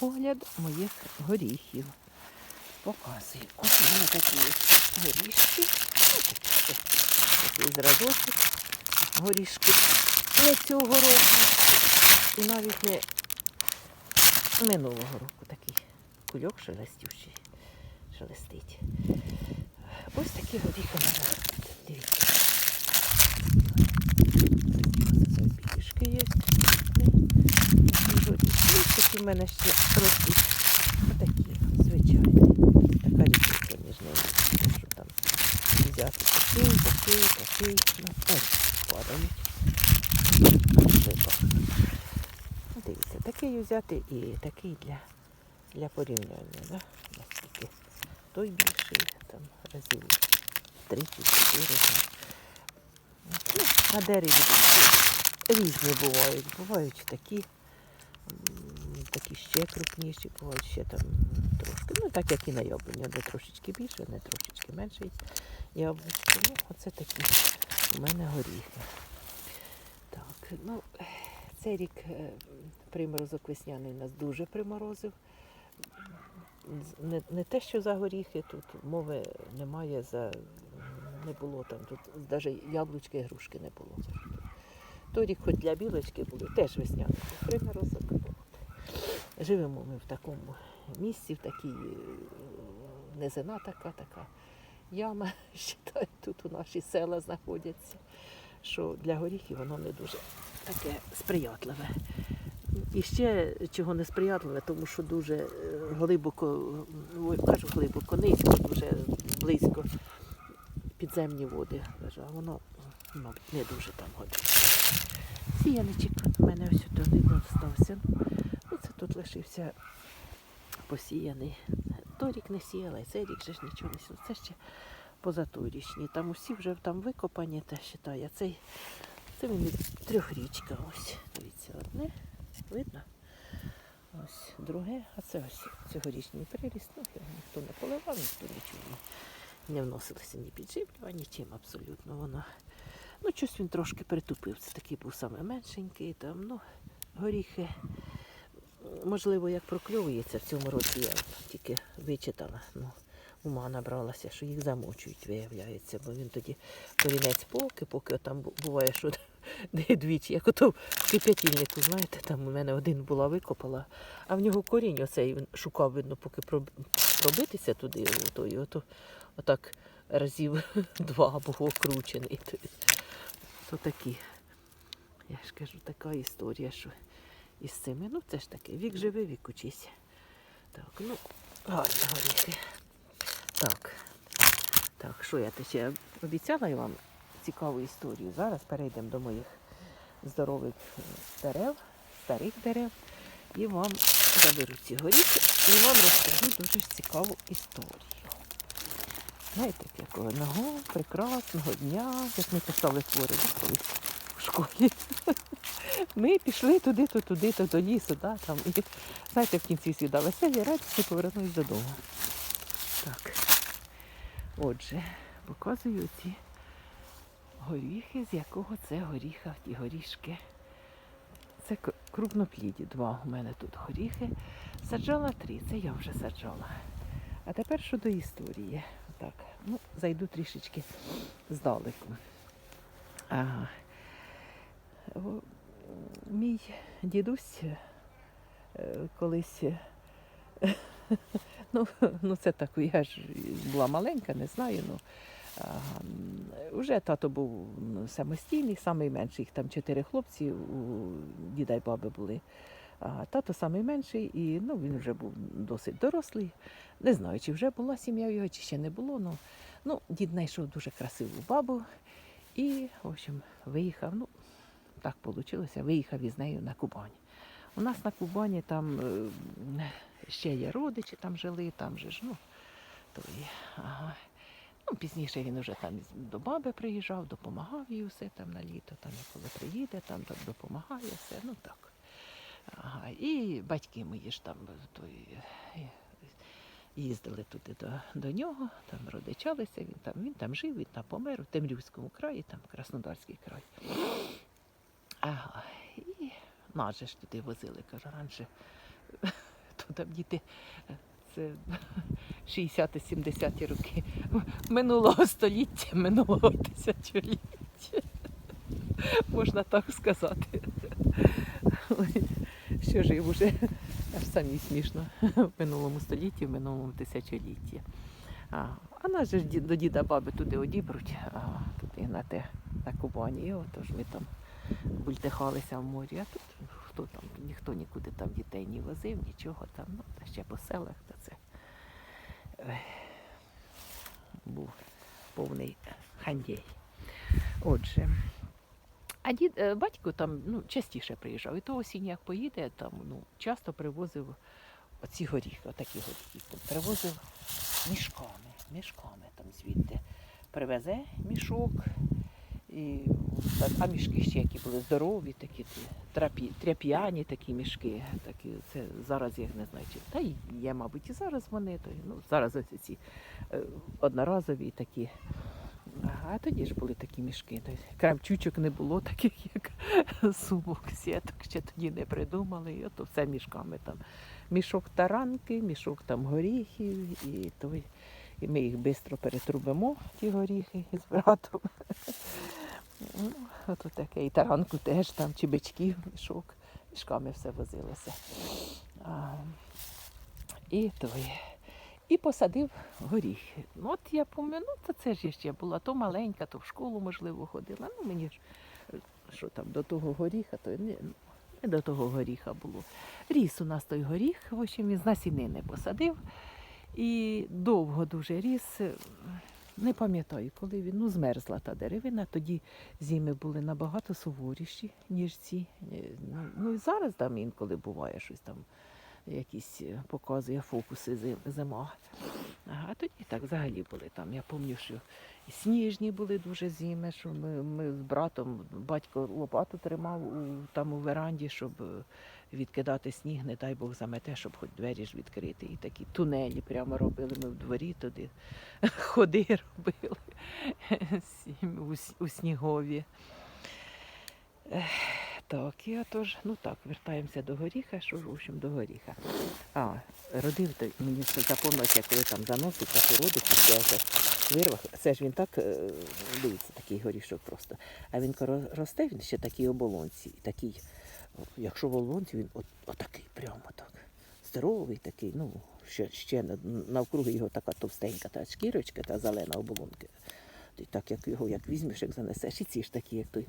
огляд моїх горіхів. Показую. Ось у мене такі горішки. Такий зразочок. Горішки не цього року. І навіть не минулого року такий кульок шелестючий. Шелестить. Ось такі горіхи у мене. Дивіться. Ось це пішки є. Такі горішки. Ось такі в мене ще ростуть. Отакі, звичайні. Така різниця між ними. Можу там взяти такий, такий, такий. Ось падають. Дивіться, такий взяти і такий для, для порівняння. Да? Наскільки той більший, там разів 3-4. Ну, на дереві різні бувають. Бувають такі, такі ще крупніші, бувають ще там трошки. Ну, так як і на яблуні, де трошечки більше, не трошечки менше яблучко. Ну, оце такі у мене горіхи. Так, ну, цей рік е, приморозок весняний нас дуже приморозив. Не, не те, що за горіхи, тут мови немає за не було там. Тут навіть яблучки і грушки не було. Торік хоч для білочки були, теж весняний приморозок. Живемо ми в такому місці, в такій е, низина така, така яма, считай, тут у наші села знаходяться, що для горіхів воно не дуже таке сприятливе. І ще чого не сприятливе, тому що дуже е, глибоко, ой, кажу глибоко, низько, дуже близько підземні води. Кажу, а воно, мабуть, не дуже там годиться. Сіяничок у мене ось тут один стався. Тут лишився посіяний. Торік не сіяла, і цей рік же ж нічого не сіяла. Це ще позаторічні. Там усі вже там викопані, та вважаю. Цей це він трьохрічка. Ось. Дивіться, одне. Видно? Ось друге, а це ось цьогорічний приріст. Ну, його ніхто не поливав, ніхто нічого не, не вносилося ні підживлювання, нічим абсолютно воно. Ну, щось він трошки притупив. Це такий був саме меншенький. Там, ну, горіхи. Можливо, як прокльовується в цьому році, я тільки вичитала. Ну, ума набралася, що їх замочують, виявляється, бо він тоді корінець поки, поки там буває, що двічі, як ото в кип'ятільнику, знаєте, там у мене один була викопала, а в нього корінь оцей він шукав, видно, поки пробитися туди, ото, і ото, отак разів два був окручений. То такі, я ж кажу, така історія, що із цими. Ну, це ж таке, вік живе, вік учись. Так, ну, гарні горіхи. Так. Так, що я те ще обіцяла я вам цікаву історію. Зараз перейдемо до моїх здорових дерев, старих дерев. І вам заберу ці горіхи і вам розкажу дуже цікаву історію. Знаєте, якого одного прекрасного дня, як ми писали твори колись в школі. Ми пішли туди-то, туди-то, до лісу, да, там, і знаєте, в кінці всі дали веселі, радісні повернулись додому. Так. Отже, показую ці горіхи, з якого це горіха, ті горішки. Це крупнопліді, два у мене тут горіхи. Саджала три, це я вже саджала. А тепер щодо історії. Так, ну, зайду трішечки здалеку. Ага. Мій дідусь е, колись Ну, ну це так, я ж була маленька, не знаю. Ну, а, вже тато був самостійний, найменший, їх там чотири хлопці у діда й баби були. А тато найменший, і ну, він вже був досить дорослий. Не знаю, чи вже була сім'я його, чи ще не було. Ну, ну, дід знайшов дуже красиву бабу і, в общем, виїхав. Ну, так вийшло, виїхав із нею на Кубань. У нас на Кубані там е, ще є родичі, там жили, там же ж, ну, то і, ага. Ну, пізніше він вже там до баби приїжджав, допомагав їй усе там на літо, там коли приїде, там так допомагає все, ну так. Ага. І батьки мої ж там той, е, їздили туди до, до нього, там родичалися, він там, він там жив, він там помер у Темрівському краї, там Краснодарський край. І нас ж туди возили, кажу, раніше то там діти. Це 60-70 роки минулого століття, минулого тисячоліття. Можна так сказати. Що жив уже аж самі смішно в минулому столітті, в минулому тисячолітті. А, а нас же до діда баби туди одібруть, а туди на те, на Кубані. І отож ми там бультихалися в морі, а тут хто там, ніхто нікуди там дітей не возив, нічого там, ну, та ще по селах, то це був повний хандєй. Отже. А дід, е, батько там ну, частіше приїжджав. І то осінь, як поїде, там ну, часто привозив оці горіхи, отакі горіхи. Там Привозив мішками, мішками там звідти. Привезе мішок, і, так, а мішки ще які були здорові, такі тряп'яні такі мішки. Такі, це зараз я не знаю, чи та й є, мабуть, і зараз вони. То, ну, зараз ось ці е, одноразові такі. А тоді ж були такі мішки. Крамчучок не було таких, як сумок, сіток ще тоді не придумали. І ото все мішками там. Мішок таранки, мішок там горіхів, і, той, і ми їх швидко перетрубимо, ті горіхи з братом. Ну, ото таке. І таранку теж там, чи мішок. Мішками все возилося. А, і той. І посадив горіхи. От я пам'ятаю, ну то це ж я ще була то маленька, то в школу, можливо, ходила. Ну мені ж що там до того горіха, то не, не до того горіха було. Ріс у нас той горіх, в общем, він з насінини посадив. І довго дуже ріс. Не пам'ятаю, коли він ну, змерзла та деревина. Тоді зими були набагато суворіші, ніж ці. Е, Ну, ну зараз там інколи буває щось там якісь е, показує фокуси зима. А тоді так взагалі були там. Я пам'ятаю, що сніжні були дуже зими, що ми, ми з братом, батько лопату тримав у, там у веранді, щоб е, відкидати сніг, не дай Бог замете, щоб хоч двері ж відкрити. І такі тунелі прямо робили. Ми в дворі туди ходи робили у, снігові. Так, і отож, ну так, вертаємося до горіха, що ж, в общем, до горіха. А, родив той, мені запомнилося, коли там заноситься породи, після оце вирвах. Це ж він так, е, дивіться, такий горішок просто. А він росте, він ще такий оболонці. Такий, якщо в оболонці, він от, отакий прямо так. Здоровий такий, ну, ще, ще навкруги його така товстенька та шкірочка та зелена оболонка. І так як його як візьмеш, як занесеш, і ці ж такі, як той.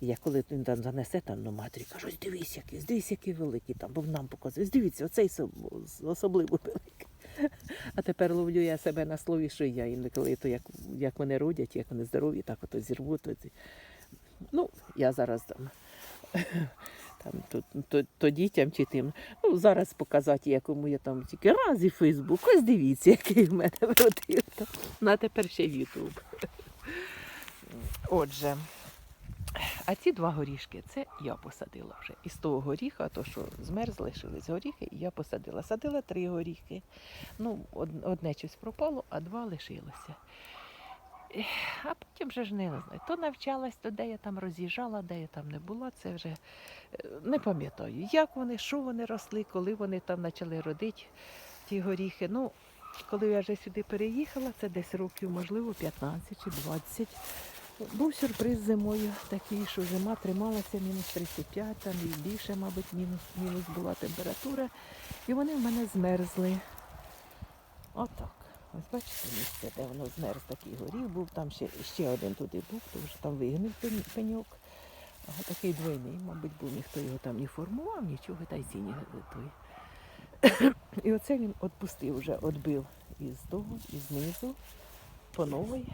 І я коли він там занесе, там ну, матері кажу, «Ось дивись, який, дивись, який великий там, бо нам показує. Дивіться, оцей особливо великий. А тепер ловлю я себе на слові, що я інколи то як, як вони родять, як вони здорові, так ото зірву. То, ну, я зараз там. Там, то, то, то дітям чи тим. Ну, зараз показати, якому я там тільки раз і Фейсбук. Ось дивіться, який в мене вродив. Ну, а тепер ще Ютуб. Отже, а ці два горішки це я посадила вже. Із того горіха, то що змерз, лишились горіхи, і я посадила. Садила три горіхи. Ну, одне щось пропало, а два лишилося. А потім вже ж не знаю. То навчалась, то де я там роз'їжджала, де я там не була, це вже е, не пам'ятаю, як вони, що вони росли, коли вони там почали родити ті горіхи. Ну, коли я вже сюди переїхала, це десь років, можливо, 15 чи 20. Був сюрприз зимою такий, що зима трималася мінус 35, там і більше, мабуть, мінус, мінус була температура. І вони в мене змерзли. Отак. Ось бачите місце, де воно змерз такий горіх був, там ще, ще один туди був, то вже там вигнив пеньок. Ага, такий двойний, мабуть, був, ніхто його там не формував, нічого, та й ціні той. І оце він відпустив вже, відбив із того, із низу, по новій.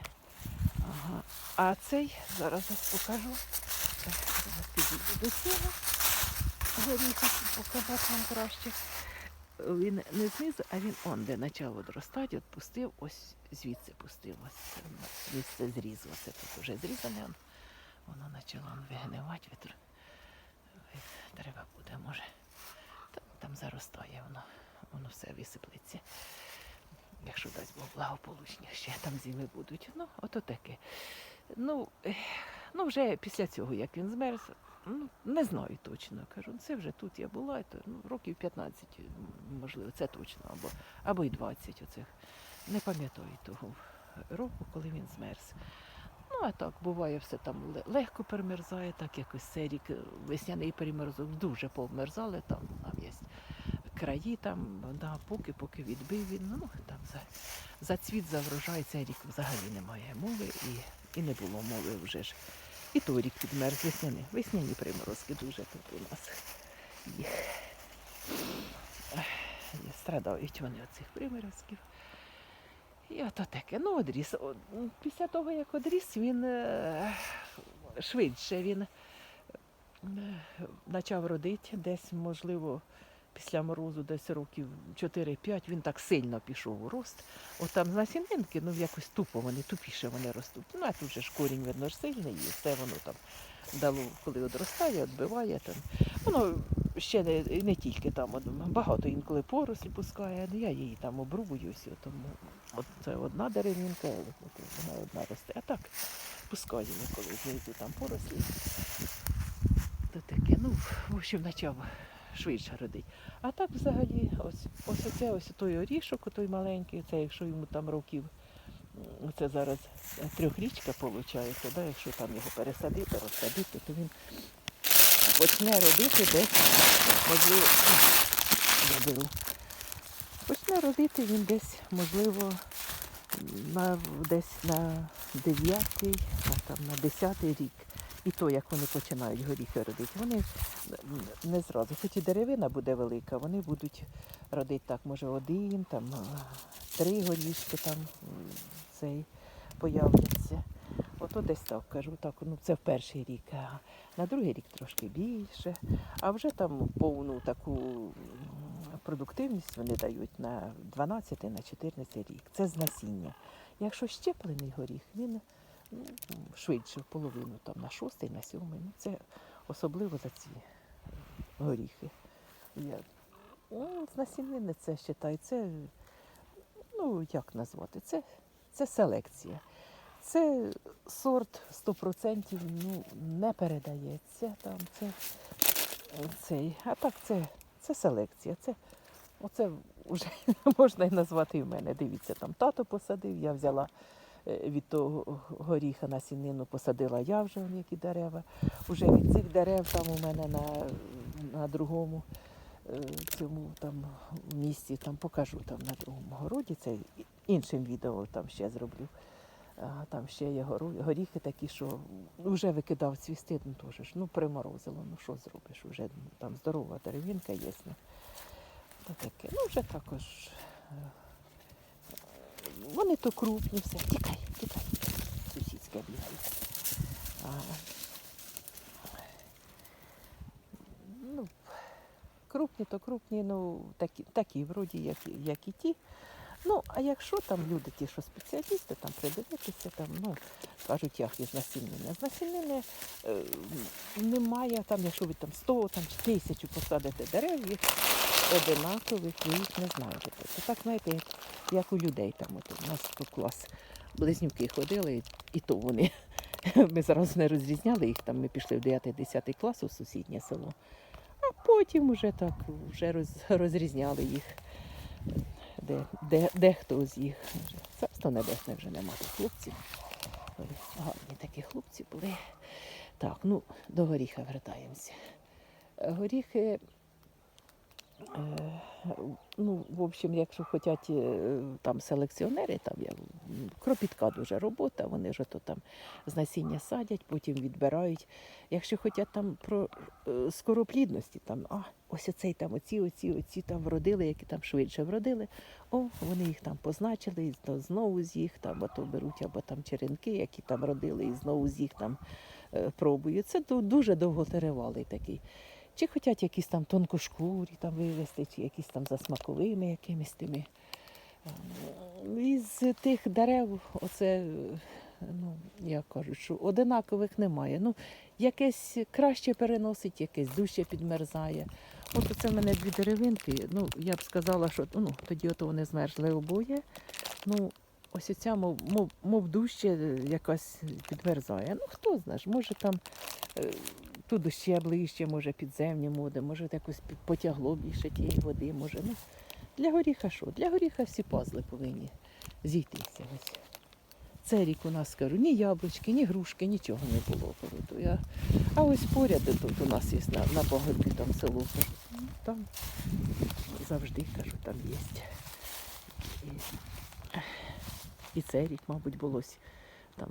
Ага. А цей, зараз ось покажу. Так, зараз підійду до цього горіха, показати вам краще. Він не знизу, а він он, де почав відростати, от пустив, ось звідси нас місце зрізу. Оце тут вже зрізане. он. Воно почало вигнивати, вітер. Треба буде, може. Там, там заростає воно, воно все висиплеться. Якщо дасть Бог благополучні, ще там зими будуть. Ну, ото таке. Ну, ну вже після цього, як він змерз, Ну, не знаю точно. Кажу, «Ну, це вже тут я була, то, ну, років 15, можливо, це точно, або, або й 20 оцих. Не пам'ятаю того року, коли він змерз. Ну, а так, буває, все там легко перемерзає, так якось цей рік е, весняний перемерзок дуже повмерзали, там, там є краї, там, да, поки, поки відбив він, ну, там за, за цвіт, за врожай цей рік взагалі немає мови і, і не було мови вже ж. І той рік підмерз весняний. Весняні приморозки дуже тут у нас їх. Ех, Страдають вони від цих приморозків. І ото таке. Ну, одріс. Після того, як одріс, він е, швидше він е, почав родити десь, можливо, після морозу, десь років 4-5, він так сильно пішов у рост. От там насінинки, ну якось тупо вони, тупіше вони ростуть. Ну, а тут же ж корінь, видно, ж сильний, і все воно там дало, коли одростає, відбиває там. Воно ще не, не тільки там, багато інколи порослі пускає, ну я її там обрубую, всю, тому от це одна деревінка, вона одна росте. А так пускає коли знизу там порослі. То таке, ну, в общем, почав швидше родить. А так взагалі, ось, ось оце, ось той орішок, той маленький, це якщо йому там років, це зараз трьохрічка виходить, да, якщо там його пересадити, розсадити, то він почне родити десь, можливо, я. Почне родити він десь, можливо, на, десь на 9, а там на 10 рік. І то, як вони починають горіхи родити, вони не зразу. Хоч і деревина буде велика, вони будуть родити так, може, один, там, три горішки там цей появляться. Ото десь так кажу, так, ну це в перший рік, а на другий рік трошки більше. А вже там повну таку продуктивність вони дають на 12 на 14 рік. Це з насіння. Якщо щеплений горіх, він швидше в половину, там на шостий, на сьомий. Ну, це особливо за ці горіхи. Я, ну, з насіннини це вважаю, це, ну як назвати, це, це селекція. Це сорт 100% ну, не передається. Там, це, цей. А так це, це селекція. Це, оце вже можна і назвати і в мене. Дивіться, там тато посадив, я взяла е, від того горіха на сінину, посадила я вже вон які дерева. Уже від цих дерев там у мене на, на другому е, цьому там місці, там покажу там на другому городі. Це іншим відео там ще зроблю. А, там ще є горіхи такі, що вже викидав цвісти, ну теж ну приморозило, ну що зробиш, вже ну, там здорова деревинка є. Таке. Ну вже також. Вони то крупні, все. Тікай, тікай. Сусідська бігає. А, ну, крупні, то крупні, ну такі, такі вроді, як, як і ті. Ну, а якщо там люди, ті, що спеціалісти, там придивитися, там, ну, кажуть, як із насіннення. З е, немає, там, якщо ви там 100 там, чи тисячу посадите дерев, їх одинакових, ви їх не знаєте. Це так, знаєте, як, як у людей там, от, у нас тут клас близнюки ходили, і, то вони. Ми зараз не розрізняли їх, там ми пішли в 9-10 клас у сусіднє село. А потім вже так вже роз, розрізняли їх де, де, де хто з їх. Царство небесне вже нема тих хлопців. Гарні такі хлопці були. Так, ну, до горіха вертаємося. Горіхи, ну, в общем, якщо хочуть е, там селекціонери, там я, кропітка дуже робота, вони ж то там з насіння садять, потім відбирають. Якщо хочуть там про е, скороплідності, там, а, ось оцей там, оці, оці, оці там вродили, які там швидше вродили, о, вони їх там позначили, і знову з їх там, або беруть, або там черенки, які там родили, і знову з їх там е, пробують. Це ду- дуже довготривалий такий. Чи хочуть якісь там тонкошкурі там вивезти, чи якісь там за смаковими якимись тими. Ем, Із тих дерев, оце, ну, як кажуть, що одинакових немає. Ну, якесь краще переносить, якесь дужче підмерзає. От це в мене дві деревинки. Ну, я б сказала, що ну, тоді ото вони змерзли обоє. Ну, ось оця, мов, мов, мов дужче якась підмерзає. Ну, хто знає, може там е, туди ще ближче, може підземні моди, може якось потягло більше тієї води, може. Ну, для горіха що? Для горіха всі пазли повинні зійтися. Ось. Це рік у нас скажу, ні яблучки, ні грушки, нічого не було. Кажу, я... А ось поряд тут у нас є на, на погоді там село. Там завжди кажу, там є. І, і це рік, мабуть, було там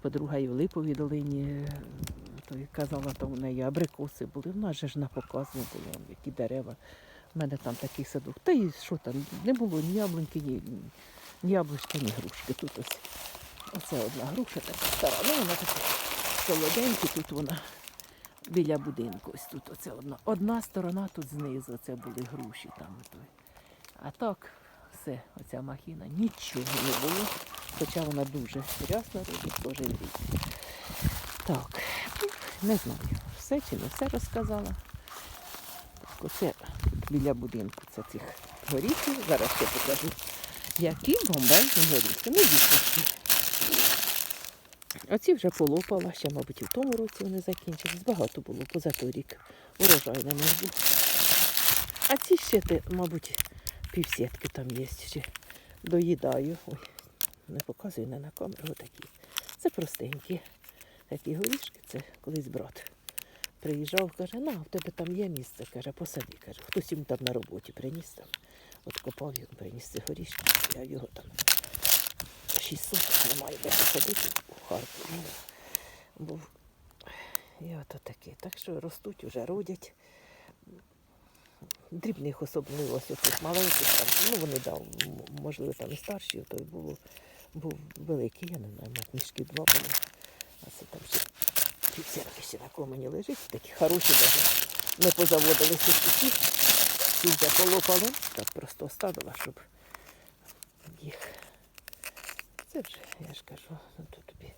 подруга і в Липовій долині, то й казала, то в неї абрикоси були. В нас же ж на показу були, які дерева. У мене там такий садок. Та і що там, не було ні яблуньки, ні, ні яблучка, ні грушки. Тут ось оце одна груша така стара. Ну вона така солоденька, тут вона біля будинку. Ось тут оце одна. Одна сторона тут знизу, це були груші там. А так, все, оця махіна, нічого не було. Хоча вона дуже рясна робить, кожен рік. Так, не знаю, все чи не все розказала. Оце біля будинку це цих горіхів. Зараз я покажу, які бомбезні горіхи. Ну, дійсно. Оці вже полопала, ще, мабуть, і в тому році вони закінчились. Багато було поза той рік. Урожай на них. А ці ще, мабуть, півсітки там є ще. Доїдаю. Ой, не показую не на камеру такі. Це простенькі. Такі горішки, це колись брат. Приїжджав, каже, на, в тебе там є місце, каже, посади, каже, хтось йому там на роботі приніс там. От копав він, приніс ці горішки, я його там 600 немає де посадити у Харкові. Був. І ото таке. Так що ростуть, уже родять. Дрібних особливо маленьких там. Ну вони да, можливо там і старші, той було, був великий, я не знаю, мішки два були. А це там ще півсерки ще на комені лежить, такі хороші навіть не позаводилися ці. Ці вже полопали, так просто оставила, щоб їх. Це вже, я ж кажу, ну тут тобі.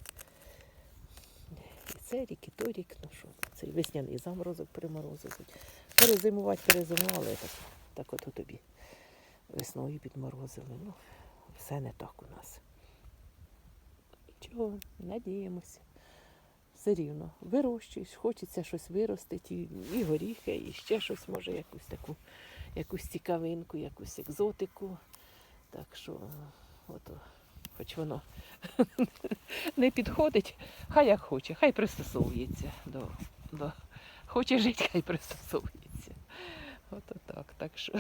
І це рік, і той рік, ну що, цей весняний заморозок приморозив. Перезимувати перезимували, так, так от тобі. Весною підморозили. Ну, все не так у нас. Нічого, надіємося. Все рівно. Вирощуєш, хочеться щось виростити, і, горіхи, і ще щось, може, якусь таку, якусь цікавинку, якусь екзотику. Так що, ото, хоч воно не підходить, хай як хоче, хай пристосовується до, до хоче жити, хай пристосовується. Ото так. Так що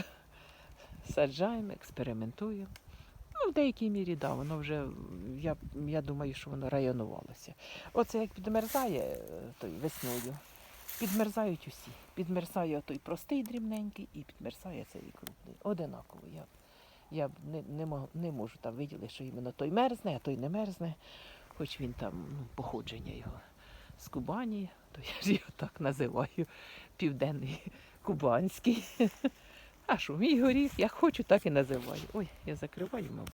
саджаємо, експериментуємо. В деякій мірі, да, воно вже, я, я думаю, що воно районувалося. Оце як підмерзає е, той весною, підмерзають усі. Підмерзає той простий дрібненький і підмерзає цей крупний. Одинаково. Я, я не, не, мог- не можу там виділити, що іменно той мерзне, а той не мерзне. Хоч він там ну, походження його з Кубані, то я ж його так називаю, південний кубанський. А що, мій горіх, як хочу, так і називаю. Ой, я закриваю, мабуть.